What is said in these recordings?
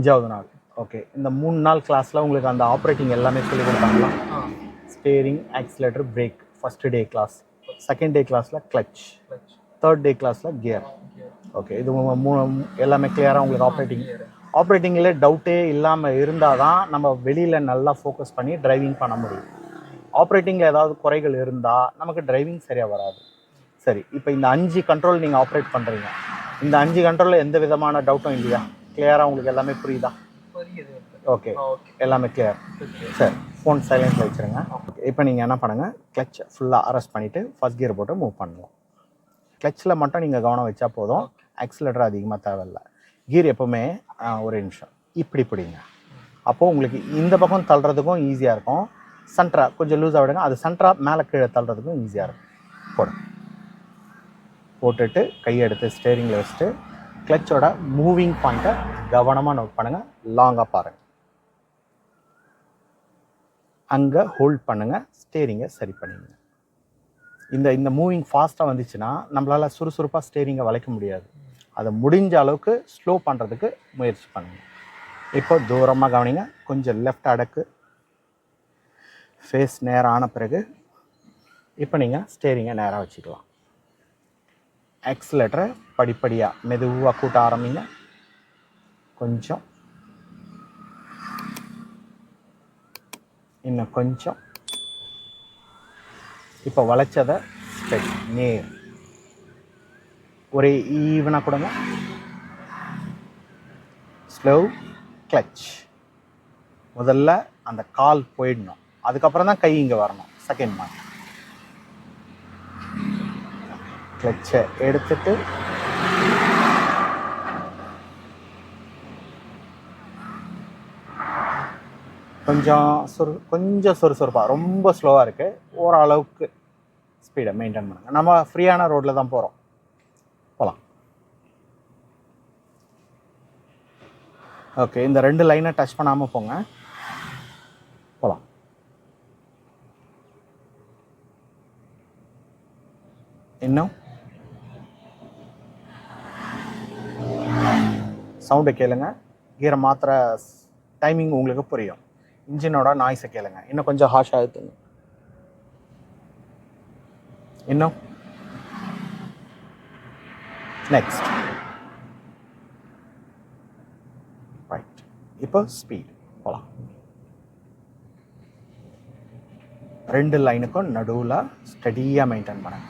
அஞ்சாவது நாள். ஓகே இந்த மூணு நாள் கிளாஸில் உங்களுக்கு அந்த ஆப்ரேட்டிங் எல்லாமே சொல்லி கொடுத்தாங்களா? Steering accelerator brake first day class second day கிளாஸில் கிளச் தேர்ட் டே கிளாஸில் கியர் ஓகே இது மூணு எல்லாமே கிளியராக உங்களுக்கு ஆப்ரேட்டிங் ஆப்ரேட்டிங்கில் டவுட்டே இல்லாமல் இருந்தால் தான் நம்ம வெளியில் நல்லா ஃபோக்கஸ் பண்ணி டிரைவிங் பண்ண முடியும். ஆப்ரேட்டிங்கில் ஏதாவது குறைகள் இருந்தால் நமக்கு டிரைவிங் சரியாக வராது. சரி. இப்போ இந்த அஞ்சு கண்ட்ரோல் நீங்கள் ஆப்ரேட் பண்ணுறீங்க இந்த அஞ்சு கண்ட்ரோலில் எந்த விதமான டவுட்டும் இல்லையா? கிளியராக உங்களுக்கு எல்லாமே புரியுதா? புரியுது. ஓகே எல்லாமே கிளியர் சரி ஃபோன் சைலண்ட்டில் வச்சுருங்க. இப்போ நீங்கள் என்ன பண்ணுங்கள் கிளச்சை ஃபுல்லாக அரெஸ்ட் பண்ணிவிட்டு ஃபர்ஸ்ட் கியர் போட்டு மூவ் பண்ணலாம். கிளச்சில் மட்டும் நீங்கள் கவனம் வச்சா போதும். ஆக்சிலேட்டர் அதிகமாக தேவையில்ல. கியர் எப்போவுமே ஒரு நிமிஷம். இப்படி பிடிங்க. அப்போது உங்களுக்கு இந்த பக்கம் தள்ளுறதுக்கும் ஈஸியாக இருக்கும். சென்ட்ரா கொஞ்சம் லூஸாக விடுங்க. அது சென்ட்ரா மேலே கீழே தள்ளுறதுக்கும் ஈஸியாக இருக்கும். போடு. போட்டுட்டு கையை எடுத்து ஸ்டேரிங்கில் வச்சுட்டு கிளச்சோட மூவிங் பாயிண்ட்டை கவனமாக நோட் பண்ணுங்கள் லாங்காக பாருங்கள் அங்கே ஹோல்ட் பண்ணுங்கள் ஸ்டேரிங்கை சரி பண்ணிடுங்க. இந்த இந்த மூவிங் ஃபாஸ்ட்டாக வந்துச்சுன்னா நம்மளால் சுறுசுறுப்பாக ஸ்டேரிங்கை வளைக்க முடியாது. அதை முடிஞ்ச அளவுக்கு ஸ்லோ பண்ணுறதுக்கு முயற்சி பண்ணுங்கள் இப்போ தூரமாக கவனிங்க. கொஞ்சம் லெஃப்ட் அடக்கு. ஃபேஸ் நேராக ஆன பிறகு இப்போ நீங்கள் ஸ்டேரிங்கை நேராக வச்சுக்கலாம். ஆக்சிலேட்டரை படிப்படியாக மெதுவாக கூட்ட ஆரம்பிங்க. கொஞ்சம். இன்னும் கொஞ்சம். இப்போ வளைச்சதை ஸ்ட்ரெட் நேர். ஒரே ஈவனாக கொடுங்க. ஸ்லோ கிளச் முதல்ல அந்த கால் போயிடணும். அதுக்கப்புறம் தான் கை இங்கே வரணும். செகண்ட் மார்க் கிளச்சை எடுத்துட்டு. கொஞ்சம் சுறு கொஞ்சம் சுறுசுறுப்பாக ரொம்ப ஸ்லோவாக இருக்குது ஓரளவுக்கு ஸ்பீடை மெயின்டைன் பண்ணுங்க. நம்ம ஃப்ரீயான ரோட்டில் தான் போகிறோம் போகலாம் ஓகே இந்த ரெண்டு லைனை டச் பண்ணாமல் போங்க. போகலாம் இன்னும்? சவுண்டை கேளுங்க. கீரை மாத்திர டைமிங் உங்களுக்கு புரியும். இன்ஜினோட நாய்ஸை கேளுங்க. இன்னும் கொஞ்சம் ஹாஷாக எடுத்துங்க. இன்னும்? நெக்ஸ்ட் ரைட் இப்போ ஸ்பீட் போகலாம் ரெண்டு லைனுக்கும் நடுவில் ஸ்டடியாக மெயின்டைன் பண்ணுங்க.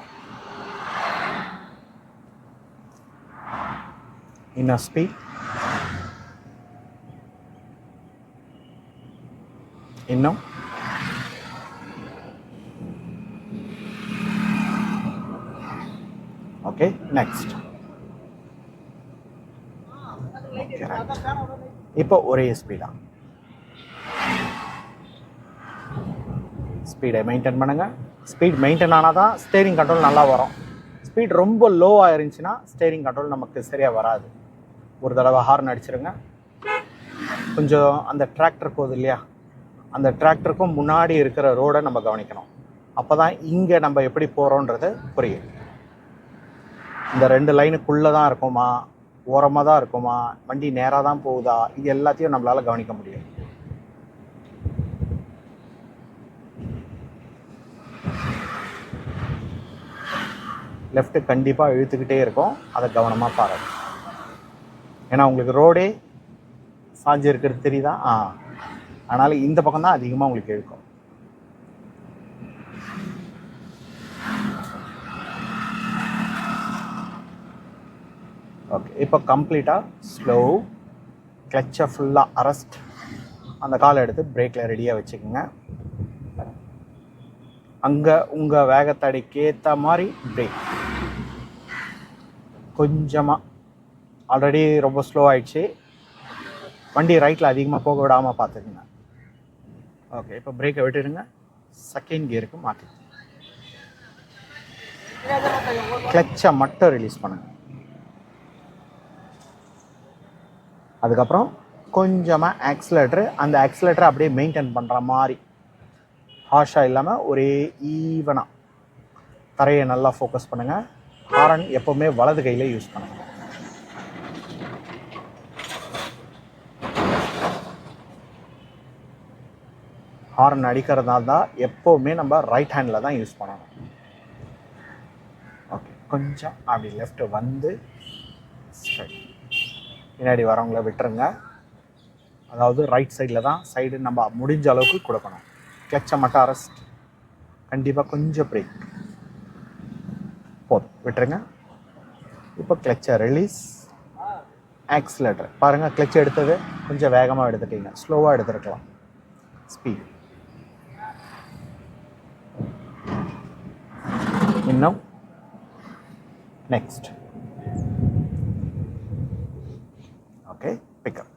இன்னும் ஸ்பீட் இன்னும்? ஓகே நெக்ஸ்ட் இப்போ ஒரே ஸ்பீடா ஸ்பீடை மெயின்டைன் பண்ணுங்க. ஸ்பீட் மெயின்டைன் ஆனால் தான் ஸ்டேரிங் கண்ட்ரோல் நல்லா வரும். ஸ்பீட் ரொம்ப லோவாக இருந்துச்சுன்னா ஸ்டேரிங் கண்ட்ரோல் நமக்கு சரியாக வராது. ஒரு தடவை ஹார்ன் அடிச்சிருங்க. கொஞ்சம் அந்த டிராக்டர் போகுது இல்லையா? அந்த டிராக்டருக்கும் முன்னாடி இருக்கிற ரோடை நம்ம கவனிக்கணும். அப்போ தான் இங்கே நம்ம எப்படி போகிறோன்றது புரியும். இந்த ரெண்டு லைனுக்குள்ளே தான் இருக்குமா? ஓரமாக தான் இருக்குமா? வண்டி நேராக தான் போகுதா? இது எல்லாத்தையும் நம்மளால் கவனிக்க முடியும். லெஃப்ட்டு கண்டிப்பாக இழுத்துக்கிட்டே இருக்கும். அதை கவனமாக பாருங்கள் ஏன்னா உங்களுக்கு ரோடே சாஞ்சு இருக்கிறது தெரியுதா? ஆ. அதனால் இந்த பக்கம் தான் அதிகமாக உங்களுக்கு இருக்கும். ஓகே இப்போ கம்ப்ளீட்டாக ஸ்லோ கிளச்சை ஃபுல்லாக அரெஸ்ட் அந்த காலை எடுத்து பிரேக்கில் ரெடியாக வச்சுக்கோங்க. அங்கே உங்கள் வேகத்தடைக்கு ஏற்ற மாதிரி பிரேக் கொஞ்சமாக ஆல்ரெடி ரொம்ப ஸ்லோ ஆயிடுச்சு. வண்டி ரைட்டில் அதிகமாக போக விடாமல் பார்த்துக்குங்க. ஓகே இப்போ பிரேக்கை விட்டுடுங்க. செகண்ட் கியருக்கு மாற்றி கிளச்சை மட்டும் ரிலீஸ் பண்ணுங்கள் அதுக்கப்புறம் கொஞ்சமாக ஆக்சிலேட்டரு அந்த ஆக்சிலேட்டரை அப்படியே மெயின்டைன் பண்ணுற மாதிரி. ஹார்ஷாக இல்லாமல் ஒரே ஈவனாக தரையை நல்லா ஃபோக்கஸ் பண்ணுங்கள் ஹாரன் எப்போவுமே வலது கையில் யூஸ் பண்ணுங்கள் ஹார்ன் அடிக்கிறதா தான் எப்போவுமே நம்ம ரைட் ஹேண்டில் தான் யூஸ் பண்ணணும். ஓகே கொஞ்சம் அப்படி லெஃப்ட் வந்து பின்னாடி வரவங்கள விட்டுருங்க. அதாவது ரைட் சைடில் தான் சைடு நம்ம முடிஞ்ச அளவுக்கு கொடுக்கணும். கிளச்சை மட்டும் அரெஸ்ட் கண்டிப்பாக கொஞ்சம் பிரேக் போதும். விட்டுருங்க. இப்போ கிளச்சை ரிலீஸ் ஆக்சிலேட்டர் பாருங்கள் கிளச் எடுத்தது. கொஞ்சம் வேகமாக எடுத்துட்டீங்க. ஸ்லோவாக எடுத்துருக்கலாம். ஸ்பீட் இன்னும் நெக்ஸ்ட் ஓகே பிக்கப்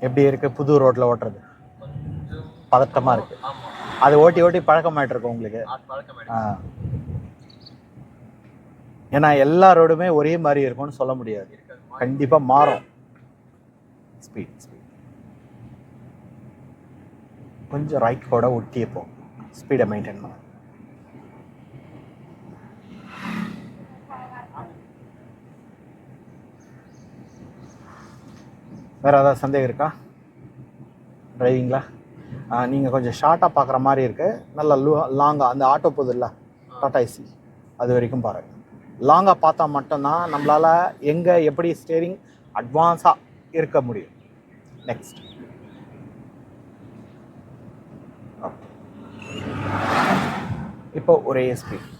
எப்படி இருக்கு? புது ரோட்ல ஓட்டுறது. பதட்டமா இருக்கு. அது ஓட்டி ஓட்டி பழக்கமாயிட்டு இருக்கு உங்களுக்கு. ஏன்னா எல்லா ரோடுமே ஒரே மாதிரி இருக்கும்னு சொல்ல முடியாது. கண்டிப்பா மாறும். ஸ்பீட் ஸ்பீட் கொஞ்சம் ரைட் கூட ஒட்டியே போகும் ஸ்பீடை மெயின்டைன் பண்ண. வேற ஏதாவது சந்தேகம் இருக்கா? டிரைவிங்களா நீங்கள் கொஞ்சம் ஷார்ட்டாக பார்க்குற மாதிரி இருக்கு. நல்ல லூ லாங்காக அந்த ஆட்டோ போகுதுல்ல டாடா ஏசி அது வரைக்கும் பாருங்க லாங்காக பார்த்தா மட்டும்தான் நம்மளால் எங்கே எப்படி ஸ்டேரிங் அட்வான்ஸாக இருக்க முடியும். நெக்ஸ்ட் இப்போ ஒரே ஸ்பீட்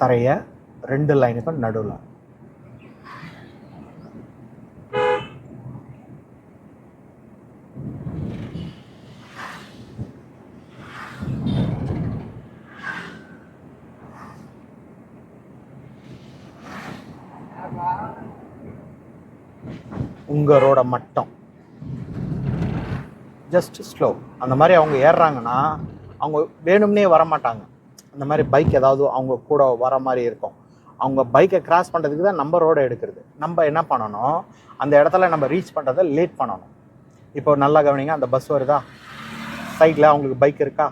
தரைய ரெண்டு லைனுக்கும் நடுவில். உங்களோட மட்டம். ஜஸ்ட் ஸ்லோ அந்த மாதிரி அவங்க ஏறுறாங்கன்னா அவங்க வேணும்னே வர மாட்டாங்க அந்த மாதிரி பைக் ஏதாவது அவங்க கூட வர மாதிரி இருக்கும். அவங்க பைக்கை கிராஸ் பண்ணுறதுக்கு தான் நம்ம ரோடை எடுக்கிறது. நம்ம என்ன பண்ணணும்? அந்த இடத்துல நம்ம ரீச் பண்ணுறதை லேட் பண்ணணும். இப்போ நல்லா கவனிங்க அந்த பஸ் வருதா? சைடில் அவங்களுக்கு பைக் இருக்கா?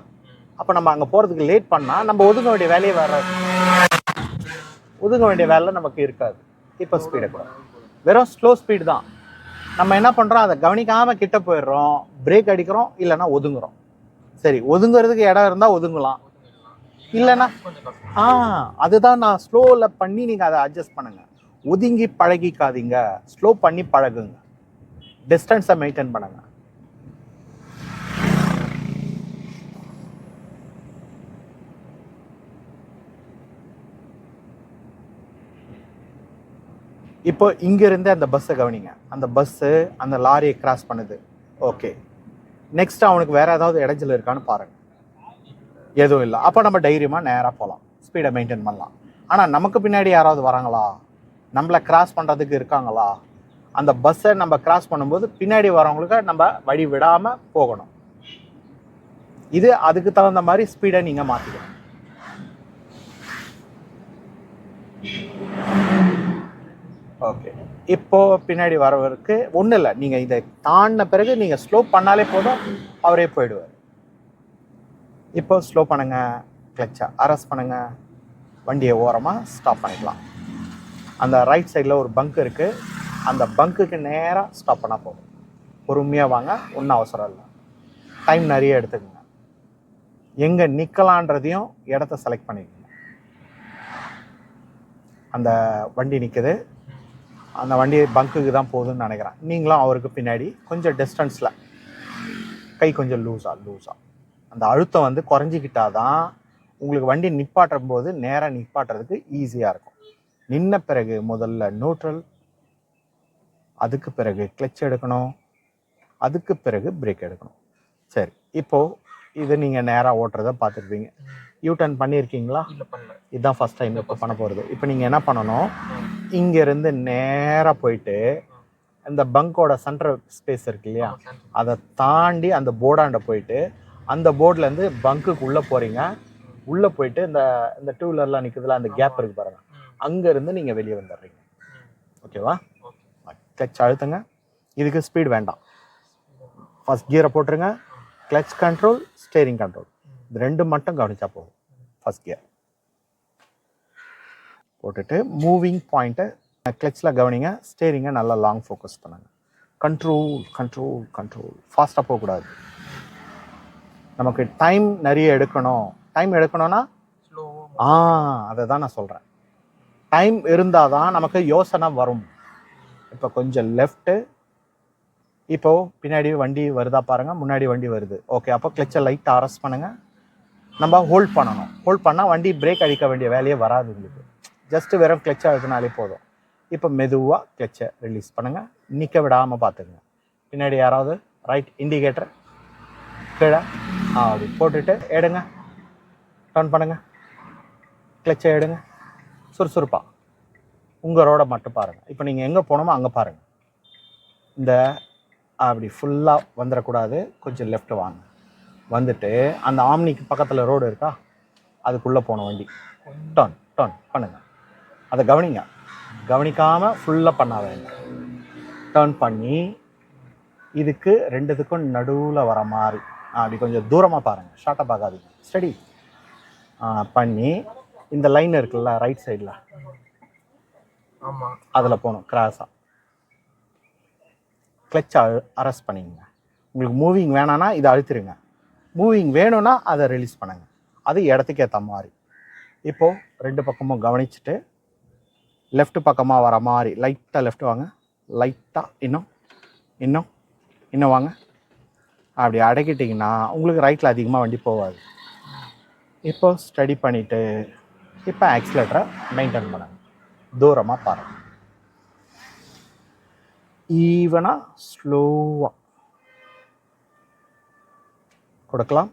அப்போ நம்ம அங்கே போகிறதுக்கு லேட் பண்ணால் நம்ம ஒதுங்க வேண்டிய வேலையே வராது. ஒதுங்க வேண்டிய வேலை நமக்கு இருக்காது. இப்போ ஸ்பீடை கூட. வெறும் ஸ்லோ ஸ்பீடு தான். நம்ம என்ன பண்ணுறோம் அதை கவனிக்காமல் கிட்ட போயிடுறோம். பிரேக் அடிக்கிறோம் இல்லைன்னா ஒதுங்குறோம். சரி ஒதுங்குறதுக்கு இடம் இருந்தால் ஒதுங்கலாம். இல்லைன்னா ஆ அதுதான் நான் ஸ்லோவில் பண்ணி நீங்கள் அதை அட்ஜஸ்ட் பண்ணுங்க. ஒதுங்கி பழகிக்காதீங்க. ஸ்லோ பண்ணி பழகுங்க. டிஸ்டன்ஸை மெயின்டைன் பண்ணுங்க. இப்போ இங்கிருந்து அந்த பஸ்ஸை கவனிங்க. அந்த பஸ்ஸு அந்த லாரியை கிராஸ் பண்ணுது. ஓகே நெக்ஸ்ட் அவனுக்கு வேற ஏதாவது இடைஞ்சல் இருக்கான்னு பாருங்க. எதுவும் இல்லை. அப்போ நம்ம தைரியமாக நேராக போகலாம் ஸ்பீடை மெயின்டைன் பண்ணலாம். ஆனால் நமக்கு பின்னாடி யாராவது வராங்களா? நம்மளை கிராஸ் பண்ணுறதுக்கு இருக்காங்களா? அந்த பஸ்ஸை நம்ம கிராஸ் பண்ணும்போது பின்னாடி வரவங்களுக்கு நம்ம வழி விடாமல் போகணும். இது அதுக்கு தகுந்த மாதிரி ஸ்பீடை நீங்கள் மாற்றிக்கணும் ஓகே இப்போ பின்னாடி வரவருக்கு ஒன்றும் இல்லை நீங்கள் இதை தாண்டின பிறகு நீங்கள் ஸ்லோ பண்ணாலே போதும். அவரே போயிடுவார். இப்போ ஸ்லோ பண்ணுங்கள் கிளச்சை அரெஸ்ட் பண்ணுங்கள் வண்டியை ஓரமாக ஸ்டாப் பண்ணிக்கலாம். அந்த ரைட் சைடில் ஒரு பங்க் இருக்குது அந்த பங்க்குக்கு நேராக ஸ்டாப் பண்ணால் போதும். பொறுமையாக வாங்க ஒன்றும் அவசரம் இல்லை. டைம் நிறைய எடுத்துக்கோங்க. எங்கே நிற்கலான்றதையும் இடத்த செலக்ட் பண்ணிக்கோங்க. அந்த வண்டி நிற்குது அந்த வண்டி பங்க்குக்கு தான் போகுதுன்னு நினைக்கிறேன். நீங்களும் அவருக்கு பின்னாடி கொஞ்சம் டிஸ்டன்ஸில் கை கொஞ்சம் லூஸாக லூஸாக அந்த அழுத்தம் வந்து குறைஞ்சிக்கிட்டாதான் உங்களுக்கு வண்டி நிப்பாட்டும் போது நேராக நிப்பாட்டுறதுக்கு ஈஸியாக இருக்கும். நின்ன பிறகு முதல்ல நியூட்ரல் அதுக்கு பிறகு கிளச் எடுக்கணும் அதுக்கு பிறகு பிரேக் எடுக்கணும். சரி இப்போ இது நீங்கள் நேராக ஓட்டுறத பார்த்துருப்பீங்க. யூ டர்ன் பண்ணியிருக்கீங்களா இதுதான் ஃபர்ஸ்ட் டைம் இப்போ பண்ண போகிறது இப்போ நீங்கள் என்ன பண்ணணும்? இங்கேருந்து நேராக போயிட்டு இந்த பங்கோட சென்டர் ஸ்பேஸ் இருக்கு இல்லையா? அதை தாண்டி அந்த போர்டாண்ட போயிட்டு அந்த போர்ட்லேருந்து பங்குக்கு உள்ளே போகிறீங்க உள்ளே போயிட்டு இந்த இந்த டூ வீலர்லாம் நிற்கிறதுல அந்த கேப் இருக்கு பாருங்கள் அங்கேருந்து நீங்கள் வெளியே வந்துடுறீங்க. ஓகேவா? கிளச் அழுத்துங்க. இதுக்கு ஸ்பீட் வேண்டாம். ஃபர்ஸ்ட் கியரை போட்டுருங்க. கிளச் கண்ட்ரோல் ஸ்டேரிங் கண்ட்ரோல் இது ரெண்டு மட்டும் கவனிச்சா போதும். ஃபர்ஸ்ட் கியர் போட்டுட்டு மூவிங் பாயிண்ட்டை கிளச்சில் கவனிங்க. ஸ்டேரிங்கை நல்லா லாங் ஃபோக்கஸ் பண்ணுங்கள் கண்ட்ரோல் கண்ட்ரோல் கண்ட்ரோல் ஃபாஸ்ட்டாக போகக்கூடாது. நமக்கு டைம் நிறைய எடுக்கணும். டைம் எடுக்கணும்னா ஆ அதை தான் நான் சொல்கிறேன் டைம் இருந்தால் தான் நமக்கு யோசனை வரும். இப்போ கொஞ்சம் லெஃப்ட்டு இப்போ பின்னாடி வண்டி வருதா பாருங்க முன்னாடி வண்டி வருது. ஓகே அப்போ கிளச்சை லைட்டாக அரெஸ்ட் பண்ணுங்க. நம்ம ஹோல்ட் பண்ணணும். ஹோல்ட் பண்ணால் வண்டி பிரேக் அடிக்க வேண்டிய வேலையே வராது உங்களுக்கு. ஜஸ்ட் வெறும் கிளச்சை அழுத்தினாலே போதும். இப்போ மெதுவாக கிளச்சை ரிலீஸ் பண்ணுங்க. நிற்க விடாமல் பார்த்துங்க பின்னாடி யாராவது? ரைட் இண்டிகேட்டர் கீழே. ஆ அப்படி போட்டுட்டு எடுங்க. டர்ன் பண்ணுங்க. கிளச்சை எடுங்க. சுறுசுறுப்பாக உங்கள் ரோடை மட்டும் பாருங்கள் இப்போ நீங்கள் எங்கே போனோமோ அங்கே பாருங்கள் இந்த அப்படி ஃபுல்லாக வந்துடக்கூடாது கொஞ்சம் லெஃப்ட் வாங்க. வந்துட்டு அந்த ஆம்னிக்கு பக்கத்தில் ரோடு இருக்கா? அதுக்குள்ளே போன வண்டி. டர்ன் டர்ன் பண்ணுங்கள் அதை கவனிங்க. கவனிக்காமல் ஃபுல்லாக பண்ணாதீங்க. டர்ன் பண்ணி இதுக்கு ரெண்டுத்துக்கும் நடுவில் வர மாதிரி. அப்படி கொஞ்சம் தூரமாக பாருங்கள் ஷார்ட்டாக பார்க்காதீங்க. ஸ்டடி பண்ணி இந்த லைன் இருக்குல்ல ரைட் சைடில் ஆமா. அதில் போகணும் கிராஸாக கிளச் அரெஸ்ட் பண்ணிங்க உங்களுக்கு மூவிங் வேணான்னா இதை அழுத்திருங்க. மூவிங் வேணும்னா அதை ரிலீஸ் பண்ணுங்க. அது இடத்துக்கு ஏற்ற மாதிரி. இப்போது ரெண்டு பக்கமும் கவனிச்சுட்டு லெஃப்ட் பக்கமாக வர மாதிரி லைட்டாக லெஃப்ட் வாங்க. லைட்டாக இன்னும் இன்னும் இன்னும் வாங்க. அப்படி அடக்கிட்டிங்கன்னா உங்களுக்கு ரைட்டில் அதிகமாக வண்டி போகாது. இப்போ ஸ்டடி பண்ணிவிட்டு இப்போ ஆக்சிலேட்டரை மெயின்டைன் பண்ணுங்க தூரமாக பாருங்க. ஈவனாக ஸ்லோவாக கொடுக்கலாம்.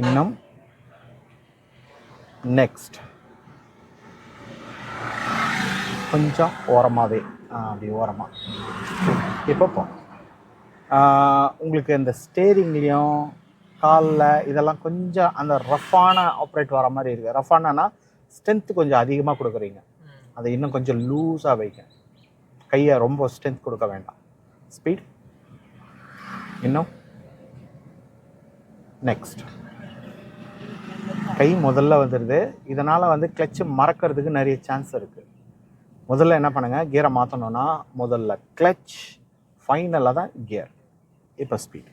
இன்னும். நெக்ஸ்ட் கொஞ்சம் ஓரமாகவே அப்படி ஓரமாக இப்போ போகணும் உங்களுக்கு இந்த ஸ்டேரிங்லேயும் காலில் இதெல்லாம் கொஞ்சம் அந்த ரஃப்பான ஆப்ரேட் வர மாதிரி இருக்குது ரஃப்பானா ஸ்ட்ரென்த் கொஞ்சம் அதிகமாக கொடுக்குறீங்க. அதை இன்னும் கொஞ்சம் லூஸாக வைங்க. கையை ரொம்ப ஸ்ட்ரென்த் கொடுக்க வேண்டாம். ஸ்பீட் இன்னும். நெக்ஸ்ட் கை முதல்ல வந்துடுது இதனால் வந்து கிளச்சு மறக்கிறதுக்கு நிறைய சான்ஸ் இருக்குது முதல்ல என்ன பண்ணுங்க? கியரை மாற்றணும்னா முதல்ல கிளச் ஃபைனலாக தான் கியர் இப்போ ஸ்பீட்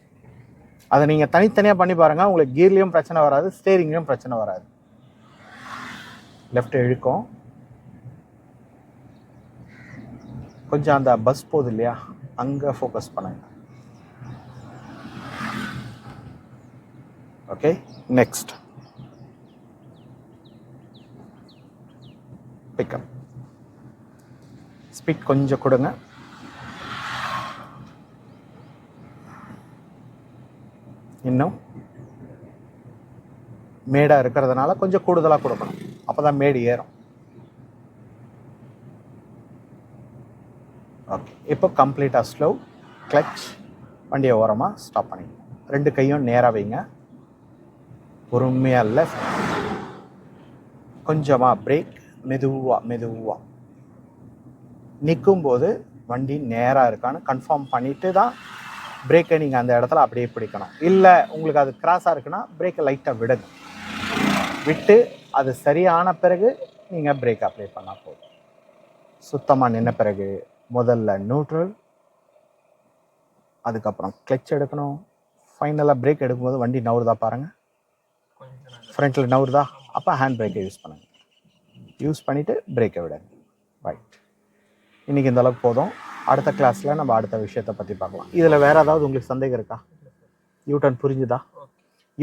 அதை நீங்கள் தனித்தனியாக பண்ணி பாருங்கள் உங்களுக்கு கீர்லேயும் பிரச்சனை வராது ஸ்டேரிங்லேயும் பிரச்சனை வராது. லெஃப்ட் இழுக்கும். கொஞ்சம் அந்த பஸ் போகுது இல்லையா? அங்கே ஃபோக்கஸ் பண்ணுங்க. ஓகே நெக்ஸ்ட் பிக்கப் ஸ்பீட் கொஞ்சம் கொடுங்க. இன்னும் மேடாக இருக்கிறதுனால கொஞ்சம் கூடுதலாக கொடுக்கணும். அப்போ தான் மேடு ஏறும். ஓகே இப்போ கம்ப்ளீட்டாக ஸ்லோ கிளச் வண்டியை ஓரமாக ஸ்டாப் பண்ணிக்கணும் ரெண்டு கையும் நேராக வைங்க. பொறுமையாக லெஃப்ட் கொஞ்சமாக பிரேக் மெதுவாக மெதுவாக நிற்கும்போது வண்டி நேராக இருக்கான்னு கன்ஃபார்ம் பண்ணிவிட்டு தான் பிரேக்கை நீங்கள் அந்த இடத்துல அப்படியே பிடிக்கணும். இல்லை உங்களுக்கு அது கிராஸாக இருக்குன்னா பிரேக்கை லைட்டாக விடுங்க. விட்டு அது சரியான பிறகு நீங்கள் பிரேக் அப்ளை பண்ணால் போதும். சுத்தமாக நின்ன பிறகு முதல்ல நியூட்ரல் அதுக்கப்புறம் கிளச் எடுக்கணும். ஃபைனலாக பிரேக் எடுக்கும்போது வண்டி நவுறுதா பாருங்கள் கொஞ்சம் நல்லா ஃப்ரண்ட்டில் நவுறுதா? அப்போ ஹேண்ட் பிரேக்கை யூஸ் பண்ணுங்கள் யூஸ் பண்ணிவிட்டு பிரேக்கை விடுங்க. ரைட் இன்றைக்கி இந்த அளவுக்கு போதும். அடுத்த கிளாஸில் நம்ம அடுத்த விஷயத்தை பற்றி பார்க்கலாம். இதில் வேறு ஏதாவது உங்களுக்கு சந்தேகம் இருக்கா? யூட்டன் புரிஞ்சுதா?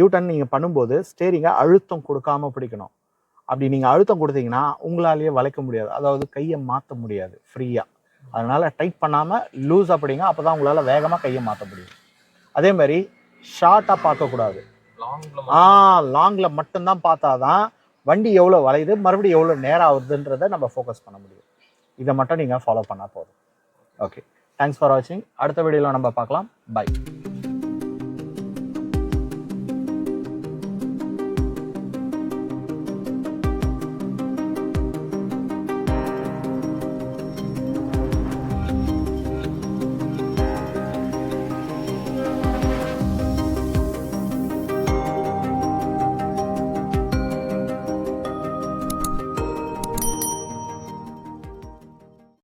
யூட்டன் நீங்கள் பண்ணும்போது ஸ்டேரிங்கை அழுத்தம் கொடுக்காம பிடிக்கணும். அப்படி நீங்கள் அழுத்தம் கொடுத்தீங்கன்னா உங்களாலேயே வளைக்க முடியாது. அதாவது கையை மாற்ற முடியாது ஃப்ரீயாக அதனால் டைட் பண்ணாமல் லூஸ் அப்படிங்க அப்போ தான் உங்களால் வேகமாக கையை மாற்ற முடியும். அதே மாதிரி ஷார்ட்டாக பார்க்கக்கூடாது ஆ லாங்கில் மட்டும்தான் பார்த்தா தான் வண்டி எவ்வளோ வளையுது மறுபடியும் எவ்வளோ நேரம் ஆகுதுன்றதை நம்ம ஃபோக்கஸ் பண்ண முடியும். இதை மட்டும் நீங்கள் ஃபாலோ பண்ணால் போதும். ஓகே தேங்க்ஸ் ஃபார் வாட்சிங் அடுத்த வீடியோவில் நம்ம பார்க்கலாம். பை